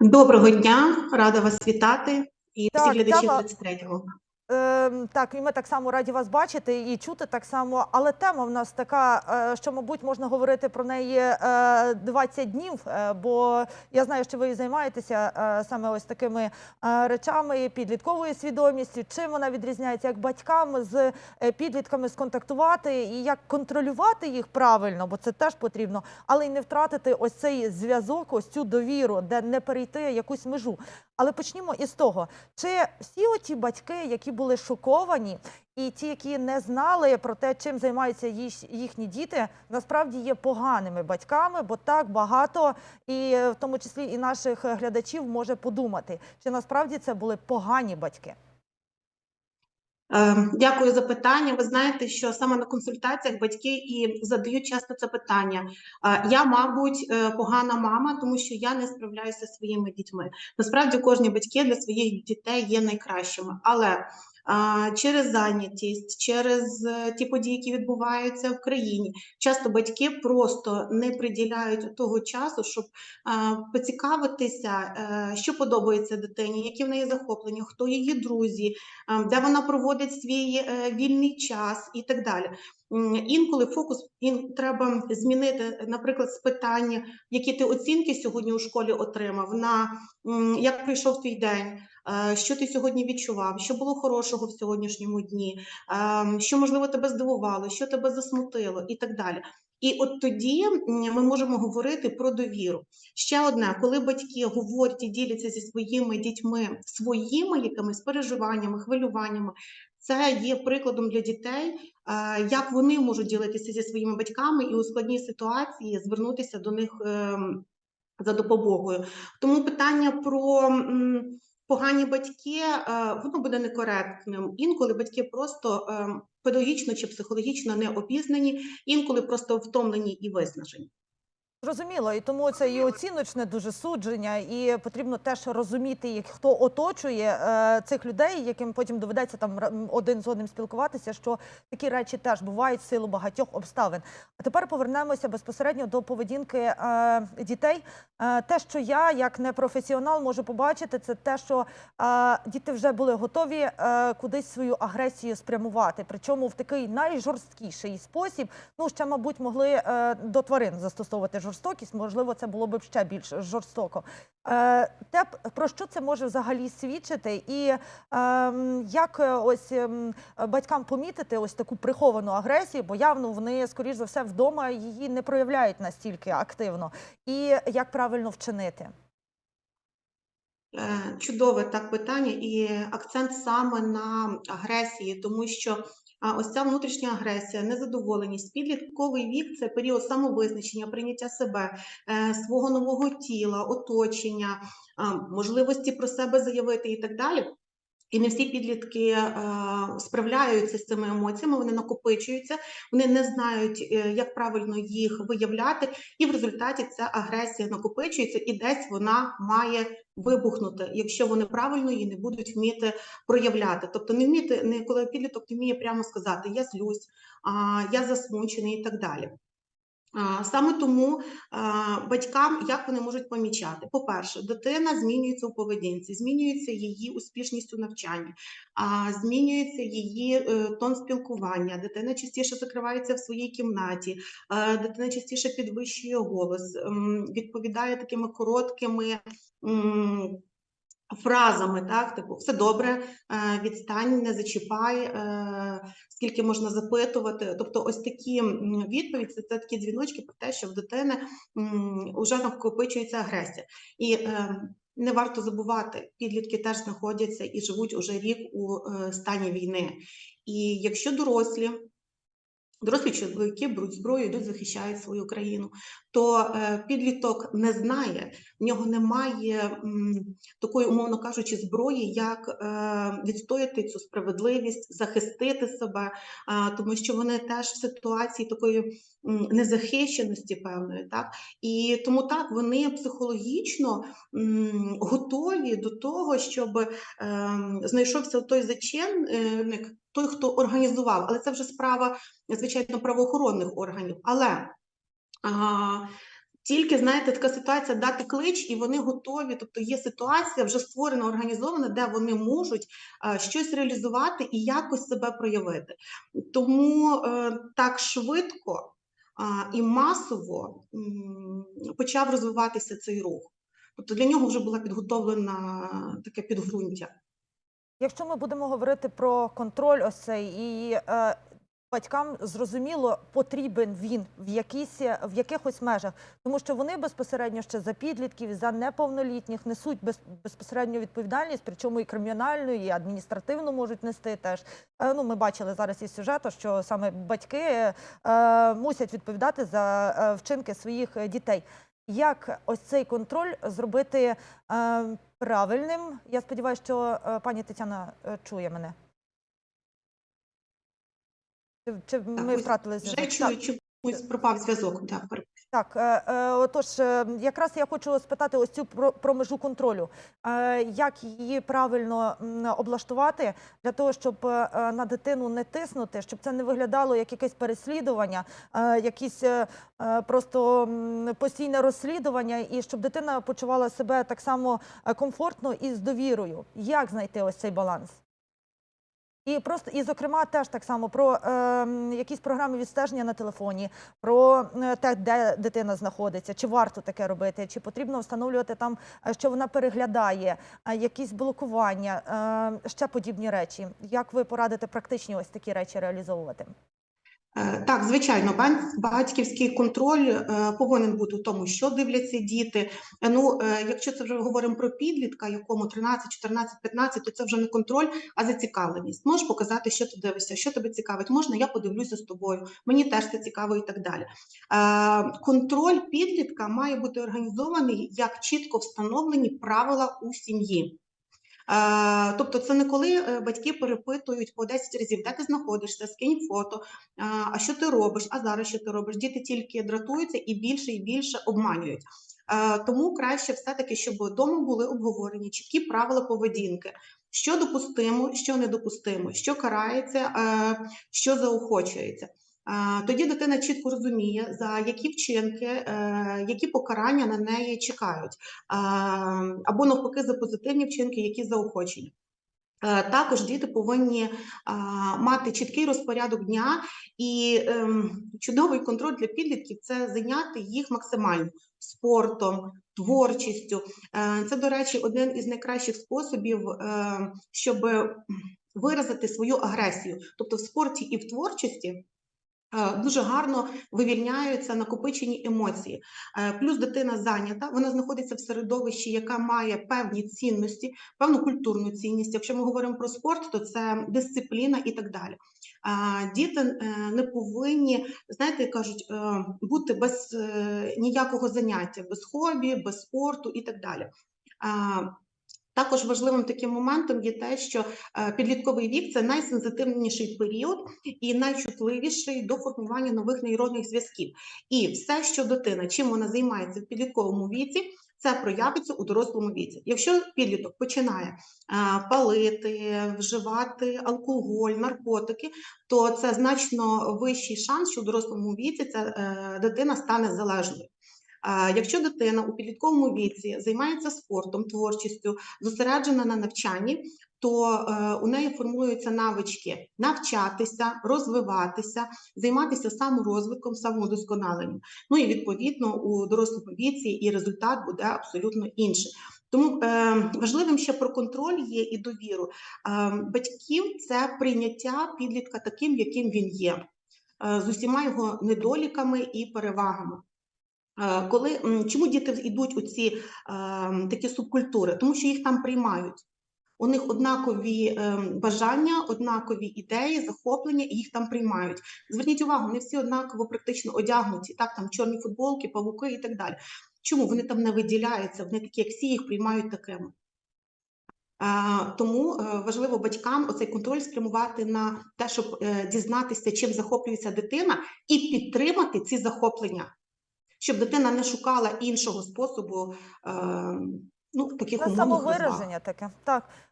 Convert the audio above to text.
Доброго дня, рада вас вітати. І всіх глядачів тема- 33-го. Ем, так, і ми так само раді вас бачити і чути так само. Але тема в нас така, е, що, мабуть, можна говорити про неї е, 20 днів, е, бо я знаю, що ви займаєтеся е, саме ось такими е, речами, підлітковою свідомістю. Чим вона відрізняється, як батькам з е, підлітками сконтактувати і як контролювати їх правильно, бо це теж потрібно, але й не втратити ось цей зв'язок, ось цю довіру, де не перейти якусь межу. Але почнімо із того, чи всі оті батьки, які були шоковані, і ті, які не знали про те, чим займаються їхні діти, насправді є поганими батьками, бо так багато, і в тому числі і наших глядачів може подумати, чи насправді це були погані батьки. Е, Дякую за питання. Ви знаєте, що саме на консультаціях батьки і задають часто це питання. Е, Я, мабуть, е, погана мама, тому що я не справляюся зі своїми дітьми. Насправді, кожні батьки для своїх дітей є найкращими, але через зайнятість, через е, ті події, які відбуваються в країні, часто батьки просто не приділяють того часу, щоб поцікавитися, е, що подобається дитині, які в неї захоплення, хто її друзі, де вона проводить свій е, вільний час і так далі. Інколи фокус ін, треба змінити, наприклад, з питання, які ти оцінки сьогодні у школі отримав, на як пройшов твій день, е, що ти сьогодні відчував, що було хорошого в сьогоднішньому дні, ем, що можливо тебе здивувало, що тебе засмутило, і так далі. І от тоді ми можемо говорити про довіру. Ще одне, коли батьки говорять і діляться зі своїми дітьми своїми якимись переживаннями, хвилюваннями, це є прикладом для дітей, е, як вони можуть ділитися зі своїми батьками і у складній ситуації звернутися до них ем, за допомогою. Тому питання про погані батьки е, воно буде некоректним. Інколи батьки просто ем, педагогічно чи психологічно не обізнані, інколи просто втомлені і виснажені. Зрозуміло, і тому це і оціночне дуже судження, і потрібно теж розуміти, як хто оточує е, цих людей, яким потім доведеться там один з одним спілкуватися. Що такі речі теж бувають в силу багатьох обставин. А тепер повернемося безпосередньо до поведінки е, дітей. Е, те, що я, як непрофесіонал, можу побачити, це те, що е, діти вже були готові е, кудись свою агресію спрямувати, причому в такий найжорсткіший спосіб. Ну ще, мабуть, могли е, до тварин застосовувати жорстокість. Можливо, це було б ще більш жорстоко. Е, те, про що це може взагалі свідчити, і ем, як е, ось ем, батькам помітити ось таку приховану агресію, бо явно вони, скоріш за все, вдома її не проявляють настільки активно, і як правильно вчинити? Е, Чудове так питання, і акцент саме на агресії, тому що ось ця внутрішня агресія, незадоволеність, підлітковий вік це період самовизначення, прийняття себе, е, свого нового тіла, оточення, можливості про себе заявити і так далі. І не всі підлітки е, справляються з цими емоціями, вони накопичуються, вони не знають, е, як правильно їх виявляти, і в результаті ця агресія накопичується, і десь вона має вибухнути, якщо вони правильно її не будуть вміти проявляти. Тобто, не вміти, не коли підліток не вміє прямо сказати Я злюсь, я засмучений і так далі. Саме тому батькам як вони можуть помічати? По-перше, дитина змінюється у поведінці, змінюється її успішність у навчанні, змінюється її е, тон спілкування. Дитина частіше закривається в своїй кімнаті, дитина частіше підвищує голос, відповідає такими короткими. Фразами, так, типу, все добре, е, відстань, не зачіпай, е, скільки можна запитувати. Тобто, ось такі відповіді, це, такі дзвіночки про те, що в дитини вже накопичується агресія. І е, не варто забувати, підлітки теж знаходяться і живуть уже рік у стані війни. І якщо дорослі, дорослі чоловіки беруть зброю, йдуть захищають свою країну, то е, підліток не знає, в нього немає такої, умовно кажучи, зброї, як е, відстояти цю справедливість, захистити себе, тому що вони теж в ситуації такої незахищеності певної, так? І тому так вони психологічно готові до того, щоб е, знайшовся той зачинник, той, хто організував, але це вже справа, звичайно, правоохоронних органів. Але а, Тільки знаєте, така ситуація дати клич, і вони готові. Тобто є ситуація вже створена, організована, де вони можуть е, щось реалізувати і якось себе проявити. Тому е, так швидко і масово почав розвиватися цей рух. Тобто для нього вже була підготовлена таке підґрунтя. Якщо ми будемо говорити про контроль ось і е, батькам зрозуміло, потрібен він в якійсь в якихось межах, тому що вони безпосередньо ще за підлітків, за неповнолітніх несуть без, безпосередньо відповідальність, причому і кримінальну, і адміністративну можуть нести теж. Е, ну, ми бачили зараз із сюжету, що саме батьки е, мусять відповідати за е, вчинки своїх дітей. Як ось цей контроль зробити е, правильним? Я сподіваюся, що е, пані Тетяна е, чує мене. Чи, чи ми втратили втратили Вже чую, чомусь пропав зв'язок. Так, Так, е, е, отож, е, якраз я хочу спитати ось цю про, межу контролю. Як її правильно облаштувати для того, щоб на дитину не тиснути, щоб це не виглядало як якесь переслідування, якісь просто постійне розслідування, і щоб дитина почувала себе так само комфортно і з довірою. Як знайти ось цей баланс? І просто і зокрема теж так само про е, якісь програми відстеження на телефоні, про е, те, де дитина знаходиться, чи варто таке робити, чи потрібно встановлювати там, е, що вона переглядає, е, якісь блокування, е, ще подібні речі. Як ви порадите практичні ось такі речі реалізовувати? Е, Так, звичайно, батьківський контроль е, повинен бути у тому, що дивляться діти. Ну, е, якщо це вже говоримо про підлітка, якому 13, 14, 15, то це вже не контроль, а зацікавленість. Можеш показати, що ти дивишся, що тебе цікавить. Можна, я подивлюся з тобою. Мені теж це цікаво і так далі. Контроль підлітка має бути організований як чітко встановлені правила у сім'ї. Е, Тобто, це не коли е, батьки перепитують по 10 разів, де ти знаходишся, скинь фото, а, а що ти робиш, а зараз що ти робиш. Діти тільки дратуються і більше і більше обманюють. Е, Тому краще все-таки, щоб вдома були обговорені чіткі правила поведінки. Що допустимо, що недопустимо, що карається, е, що заохочується. Е, Тоді дитина чітко розуміє, за які вчинки, е, які покарання на неї чекають, Е, або навпаки за позитивні вчинки, які заохочені. Також діти повинні мати чіткий розпорядок дня і ем, чудовий контроль для підлітків це зайняти їх максимально спортом, творчістю. Це, до речі, один із найкращих способів, щоб виразити свою агресію. Тобто в спорті і в творчості. Е, Дуже гарно вивільняються накопичені емоції. Е, Плюс дитина зайнята, вона знаходиться в середовищі, яка має певні цінності, певну культурну цінність. Якщо ми говоримо про спорт, то це дисципліна і так далі. А, Діти е, не повинні, знаєте, кажуть, е, бути без е, ніякого заняття, без хобі, без спорту і так далі. Також важливим таким моментом є те, що е, підлітковий вік це найсенситивніший період і найчутливіший до формування нових нейронних зв'язків. І все, що дитина, чим вона займається в підлітковому віці, це проявиться у дорослому віці. Якщо підліток починає е, палити, вживати алкоголь, наркотики, то це значно вищий шанс, що у дорослому віці ця е, дитина стане залежною. Якщо дитина у підлітковому віці займається спортом, творчістю, зосереджена на навчанні, то е, у неї формуються навички навчатися, розвиватися, займатися саморозвитком, самовдосконаленням. Ну і відповідно у дорослому віці і результат буде абсолютно інший. Тому е, важливим ще про контроль є і довіру. Е, батьків це прийняття підлітка таким, яким він є, е, з усіма його недоліками і перевагами. Е, Коли чому діти йдуть у ці е, такі субкультури? Тому що їх там приймають. У них однакові е, бажання, однакові ідеї, захоплення, і їх там приймають. Зверніть увагу, не всі однаково практично одягнуті. Так, там чорні футболки, павуки і так далі. Чому вони там не виділяються? Вони такі, як всі, їх приймають такими. Тому важливо батькам оцей контроль спрямувати на те, щоб дізнатися, чим захоплюється дитина, і підтримати ці захоплення щоб дитина не шукала іншого способу, е, ну таких Це умовних розваг. самовираження таке. Так.